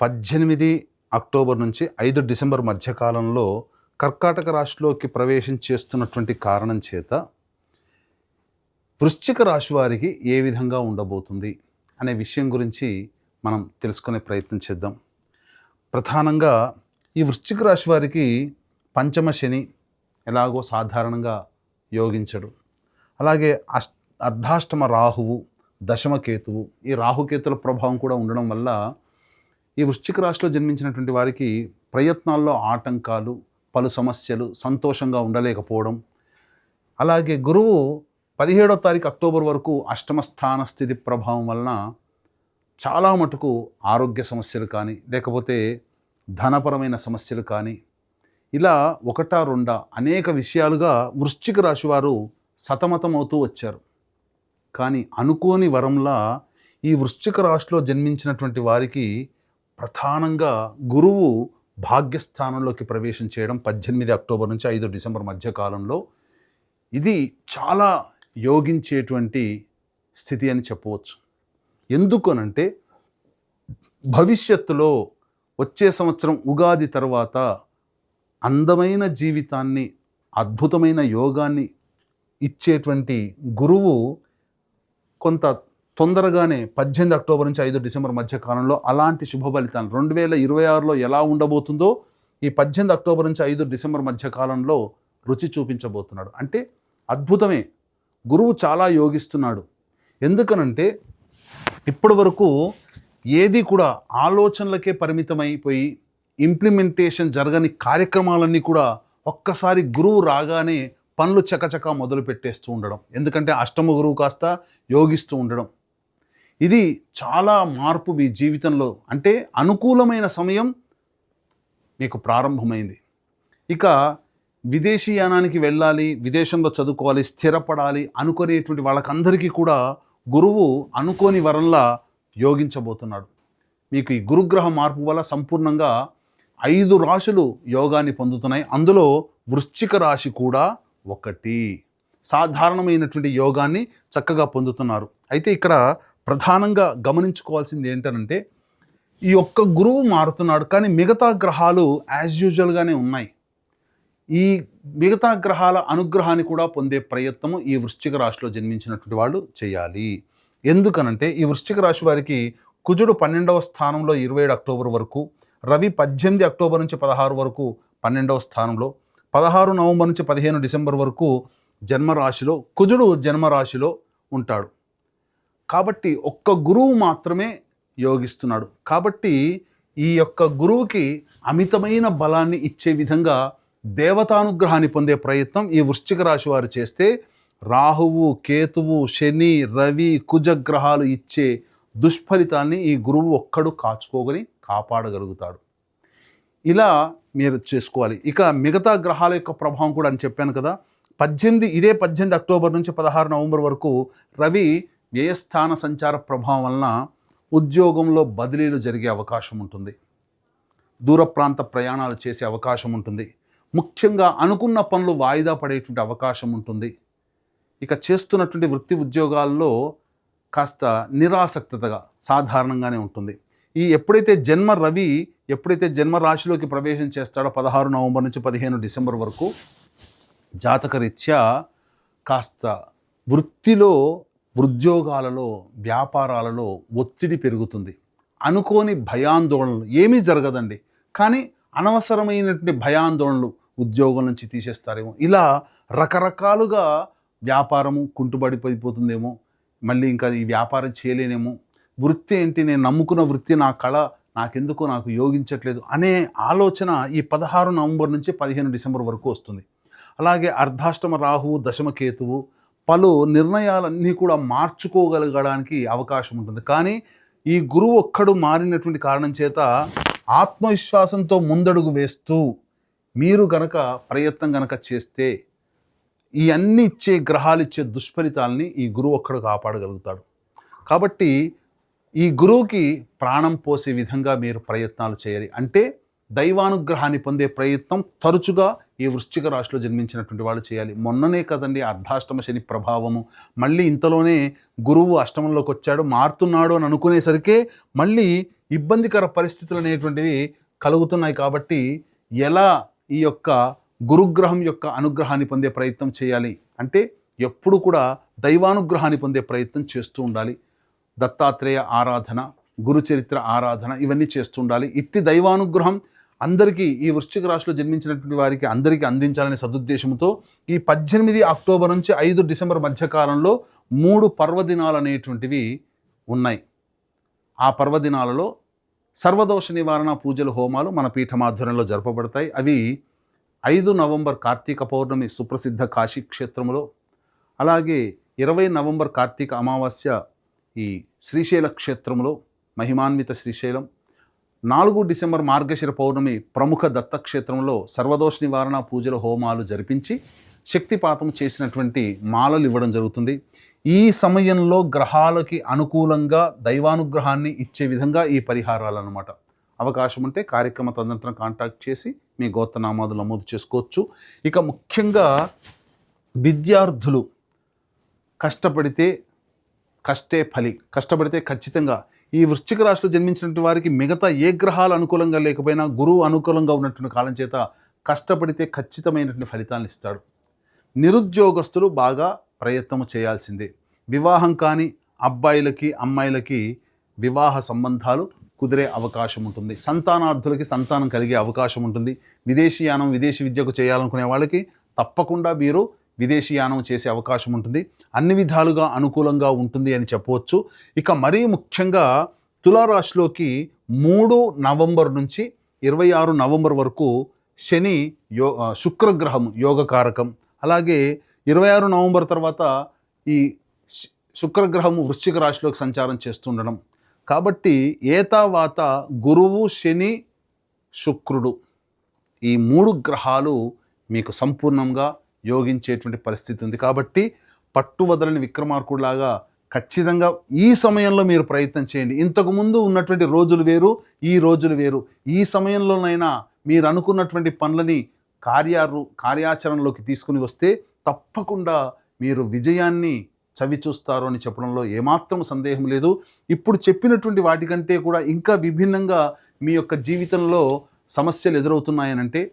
పద్దెనిమిది అక్టోబర్ నుంచి ఐదు డిసెంబర్ మధ్యకాలంలో కర్కాటక రాశిలోకి ప్రవేశం చేస్తున్నటువంటి కారణం చేత వృశ్చిక రాశి వారికి ఏ విధంగా ఉండబోతుంది అనే విషయం గురించి మనం తెలుసుకునే ప్రయత్నం చేద్దాం. ప్రధానంగా ఈ వృశ్చిక రాశి వారికి పంచమ శని ఎలాగో సాధారణంగా యోగించడు. అలాగే అష్ అర్ధాష్టమ రాహువు దశమ కేతువు ఈ రాహుకేతుల ప్రభావం కూడా ఉండడం వల్ల ఈ వృశ్చిక రాశిలో జన్మించినటువంటి వారికి ప్రయత్నాల్లో ఆటంకాలు పలు సమస్యలు సంతోషంగా ఉండలేకపోవడం. అలాగే గురువు పదిహేడో తారీఖు అక్టోబర్ వరకు అష్టమ స్థాన స్థితి ప్రభావం వలన చాలా మటుకు ఆరోగ్య సమస్యలు కానీ లేకపోతే ధనపరమైన సమస్యలు కానీ ఇలా ఒకటా రెండా అనేక విషయాలుగా వృశ్చిక రాశి వారు సతమతమవుతూ వచ్చారు. కానీ అనుకోని వరంలా ఈ వృశ్చిక రాశిలో జన్మించినటువంటి వారికి ప్రధానంగా గురువు భాగ్యస్థానంలోకి ప్రవేశం చేయడం పద్దెనిమిది అక్టోబర్ నుంచి ఐదు డిసెంబర్ మధ్య కాలంలో ఇది చాలా యోగించేటువంటి స్థితి అని చెప్పవచ్చు. ఎందుకనంటే భవిష్యత్తులో వచ్చే సంవత్సరం ఉగాది తర్వాత అందమైన జీవితాన్ని అద్భుతమైన యోగాన్ని ఇచ్చేటువంటి గురువు కొంత తొందరగానే పద్దెనిమిది అక్టోబర్ నుంచి ఐదు డిసెంబర్ మధ్య కాలంలో అలాంటి శుభ ఫలితాలు రెండు వేల ఇరవై ఆరులో ఎలా ఉండబోతుందో ఈ పద్దెనిమిది అక్టోబర్ నుంచి ఐదు డిసెంబర్ మధ్య కాలంలో రుచి చూపించబోతున్నాడు. అంటే అద్భుతమే. గురువు చాలా యోగిస్తున్నాడు. ఎందుకనంటే ఇప్పటి వరకు ఏది కూడా ఆలోచనలకే పరిమితమైపోయి ఇంప్లిమెంటేషన్ జరగని కార్యక్రమాలన్నీ కూడా ఒక్కసారి గురువు రాగానే పనులు చకచక మొదలు పెట్టేస్తూ ఉండడం. ఎందుకంటే అష్టమ గురువు కాస్త యోగిస్తూ ఉండడం. ఇది చాలా మార్పు మీ జీవితంలో. అంటే అనుకూలమైన సమయం మీకు ప్రారంభమైంది. ఇక విదేశీయానానికి వెళ్ళాలి విదేశంలో చదువుకోవాలి స్థిరపడాలి అనుకునేటువంటి వాళ్ళకందరికీ కూడా గురువు అనుకోని వరంలా యోగించబోతున్నాడు. మీకు ఈ గురుగ్రహ మార్పు వల్ల సంపూర్ణంగా ఐదు రాశులు యోగాన్ని పొందుతున్నాయి. అందులో వృశ్చిక రాశి కూడా ఒకటి. సాధారణమైనటువంటి యోగాన్ని చక్కగా పొందుతున్నారు. అయితే ఇక్కడ ప్రధానంగా గమనించుకోవాల్సింది ఏంటనంటే ఈ ఒక్క గురువు మారుతున్నాడు కానీ మిగతా గ్రహాలు యాజ్ యూజువల్గానే ఉన్నాయి. ఈ మిగతా గ్రహాల అనుగ్రహాన్ని కూడా పొందే ప్రయత్నము ఈ వృశ్చిక రాశిలో జన్మించినటువంటి వాళ్ళు చేయాలి. ఎందుకనంటే ఈ వృశ్చిక రాశి వారికి కుజుడు పన్నెండవ స్థానంలో ఇరవై ఏడు అక్టోబర్ వరకు రవి పద్దెనిమిది అక్టోబర్ నుంచి పదహారు వరకు పన్నెండవ స్థానంలో పదహారు నవంబర్ నుంచి పదిహేను డిసెంబర్ వరకు జన్మరాశిలో కుజుడు జన్మరాశిలో ఉంటాడు. కాబట్టి ఒక్క గురువు మాత్రమే యోగిస్తున్నాడు. కాబట్టి ఈ యొక్క గురువుకి అమితమైన బలాన్ని ఇచ్చే విధంగా దేవతానుగ్రహాన్ని పొందే ప్రయత్నం ఈ వృశ్చిక రాశి వారు చేస్తే రాహువు కేతువు శని రవి కుజగ్రహాలు ఇచ్చే దుష్ఫలితాన్ని ఈ గురువు ఒక్కడు కాచుకోగని కాపాడగలుగుతాడు. ఇలా మీరు చేసుకోవాలి. ఇక మిగతా గ్రహాల యొక్క ప్రభావం కూడా అని చెప్పాను కదా. పద్దెనిమిది ఇదే పద్దెనిమిది అక్టోబర్ నుంచి పదహారు నవంబర్ వరకు రవి వ్యయస్థాన సంచార ప్రభావం వలన ఉద్యోగంలో బదిలీలు జరిగే అవకాశం ఉంటుంది. దూర ప్రాంత ప్రయాణాలు చేసే అవకాశం ఉంటుంది. ముఖ్యంగా అనుకున్న పనులు వాయిదా పడేటువంటి అవకాశం ఉంటుంది. ఇక చేస్తున్నటువంటి వృత్తి ఉద్యోగాల్లో కాస్త నిరాసక్తగా సాధారణంగానే ఉంటుంది. ఈ ఎప్పుడైతే జన్మ రవి ఎప్పుడైతే జన్మ రాశిలోకి ప్రవేశం చేస్తాడో పదహారు నవంబర్ నుంచి పదిహేను డిసెంబర్ వరకు జాతకరీత్యా కాస్త వృత్తిలో ఉద్యోగాలలో వ్యాపారాలలో ఒత్తిడి పెరుగుతుంది. అనుకోని భయాందోళనలు ఏమీ జరగదండి. కానీ అనవసరమైనటువంటి భయాందోళనలు ఉద్యోగం నుంచి తీసేస్తారేమో. ఇలా రకరకాలుగా వ్యాపారము కుంటుబడిపోయిపోతుందేమో. మళ్ళీ ఇంకా ఈ వ్యాపారం చేయలేనేమో. వృత్తి ఏంటి? నేను నమ్ముకున్న వృత్తి నా కళ నాకెందుకు నాకు యోగించట్లేదు అనే ఆలోచన ఈ పదహారు నవంబర్ నుంచి పదిహేను డిసెంబర్ వరకు వస్తుంది. అలాగే అర్ధాష్టమ రాహువు దశమ కేతువు పలు నిర్ణయాలన్నీ కూడా మార్చుకోగలగడానికి అవకాశం ఉంటుంది. కానీ ఈ గురువు ఒక్కడు మారినటువంటి కారణం చేత ఆత్మవిశ్వాసంతో ముందడుగు వేస్తూ మీరు గనక ప్రయత్నం గనక చేస్తే ఈ అన్ని ఇచ్చే గ్రహాలు ఇచ్చే దుష్ఫలితాలని ఈ గురువు ఒక్కడు కాపాడగలుగుతాడు. కాబట్టి ఈ గురువుకి ప్రాణం పోసే విధంగా మీరు ప్రయత్నాలు చేయాలి. అంటే దైవానుగ్రహాన్ని పొందే ప్రయత్నం తరచుగా ఈ వృశ్చిక రాశిలో జన్మించినటువంటి వాళ్ళు చేయాలి. మొన్ననే కదండి అర్ధాష్టమ శని ప్రభావము. మళ్ళీ ఇంతలోనే గురువు అష్టమంలోకి వచ్చాడు మారుతున్నాడు అని అనుకునేసరికే మళ్ళీ ఇబ్బందికర పరిస్థితులు అనేటువంటివి కలుగుతున్నాయి కాబట్టి ఎలా ఈ యొక్క గురుగ్రహం యొక్క అనుగ్రహాన్ని పొందే ప్రయత్నం చేయాలి? అంటే ఎప్పుడు కూడా దైవానుగ్రహాన్ని పొందే ప్రయత్నం చేస్తూ ఉండాలి. దత్తాత్రేయ ఆరాధన గురుచరిత్ర ఆరాధన ఇవన్నీ చేస్తూ ఉండాలి. ఇట్టి దైవానుగ్రహం అందరికీ ఈ వృశ్చిక రాశిలో జన్మించినటువంటి వారికి అందరికీ అందించాలనే సదుద్దేశంతో ఈ పద్దెనిమిది అక్టోబర్ నుంచి ఐదు డిసెంబర్ మధ్యకాలంలో మూడు పర్వదినాలు అనేటువంటివి ఉన్నాయి. ఆ పర్వదినాలలో సర్వదోష నివారణ పూజలు హోమాలు మన పీఠమాధ్వర్యంలో జరపబడతాయి. అవి ఐదు నవంబర్ కార్తీక పౌర్ణమి సుప్రసిద్ధ కాశీ క్షేత్రములో అలాగే ఇరవై నవంబర్ కార్తీక అమావాస్య ఈ శ్రీశైల క్షేత్రములో మహిమాన్విత శ్రీశైలం నాలుగు డిసెంబర్ మార్గశిర పౌర్ణమి ప్రముఖ దత్తక్షేత్రంలో సర్వదోష నివారణ పూజల హోమాలు జరిపించి శక్తిపాతం చేసినటువంటి మాలలు ఇవ్వడం జరుగుతుంది. ఈ సమయంలో గ్రహాలకి అనుకూలంగా దైవానుగ్రహాన్ని ఇచ్చే విధంగా ఈ పరిహారాలు అన్నమాట అవకాశం ఉంటే కార్యక్రమ తదనంతరం కాంటాక్ట్ చేసి మీ గోత్రనామాదులు నమోదు చేసుకోవచ్చు. ఇక ముఖ్యంగా విద్యార్థులు కష్టపడితే కష్టే ఫలి కష్టపడితే ఖచ్చితంగా ఈ వృశ్చిక రాశిలో జన్మించినటువంటి వారికి మిగతా ఏ గ్రహాలు అనుకూలంగా లేకపోయినా గురువు అనుకూలంగా ఉన్నటువంటి కాలం చేత కష్టపడితే ఖచ్చితమైనటువంటి ఫలితాలను ఇస్తాడు. నిరుద్యోగస్తులు బాగా ప్రయత్నం చేయాల్సిందే. వివాహం కాని అబ్బాయిలకి అమ్మాయిలకి వివాహ సంబంధాలు కుదిరే అవకాశం ఉంటుంది. సంతానార్థులకి సంతానం కలిగే అవకాశం ఉంటుంది. విదేశీయానం విదేశీ విద్యకు చేయాలనుకునే వాళ్ళకి తప్పకుండా మీరు విదేశీయానం చేసే అవకాశం ఉంటుంది. అన్ని విధాలుగా అనుకూలంగా ఉంటుంది అని చెప్పవచ్చు. ఇక మరీ ముఖ్యంగా తులారాశిలోకి మూడు నవంబర్ నుంచి ఇరవై ఆరు నవంబర్ వరకు శని యో శుక్రగ్రహం యోగకారకం అలాగే ఇరవై ఆరు నవంబర్ తర్వాత ఈ శుక్రగ్రహం వృశ్చిక రాశిలోకి సంచారం చేస్తుండడం. కాబట్టి ఏతావాత గురువు శని శుక్రుడు ఈ మూడు గ్రహాలు మీకు సంపూర్ణంగా యోగించేటువంటి పరిస్థితి ఉంది. కాబట్టి పట్టు వదలని విక్రమార్కుడిలాగా ఖచ్చితంగా ఈ సమయంలో మీరు ప్రయత్నం చేయండి. ఇంతకుముందు ఉన్నటువంటి రోజులు వేరు ఈ రోజులు వేరు. ఈ సమయంలోనైనా మీరు అనుకున్నటువంటి పనులని కార్యారు కార్యాచరణలోకి తీసుకుని వస్తే తప్పకుండా మీరు విజయాన్ని చవి చూస్తారు అని చెప్పడంలో ఏమాత్రం సందేహం లేదు. ఇప్పుడు చెప్పినటువంటి వాటికంటే కూడా ఇంకా విభిన్నంగా మీ యొక్క జీవితంలో సమస్యలు ఎదురవుతున్నాయనంటే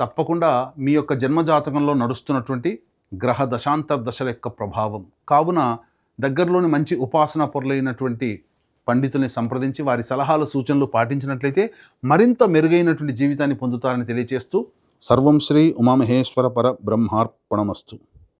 తప్పకుండా మీ యొక్క జన్మజాతకంలో నడుస్తున్నటువంటి గ్రహ దశాంతర దశల యొక్క ప్రభావం. కావున దగ్గరలోని మంచి ఉపాసన పొరలైనటువంటి పండితుల్ని సంప్రదించి వారి సలహాలు సూచనలు పాటించినట్లయితే మరింత మెరుగైనటువంటి జీవితాన్ని పొందుతారని తెలియజేస్తూ సర్వం శ్రీ ఉమామహేశ్వర పర బ్రహ్మార్పణమస్తు.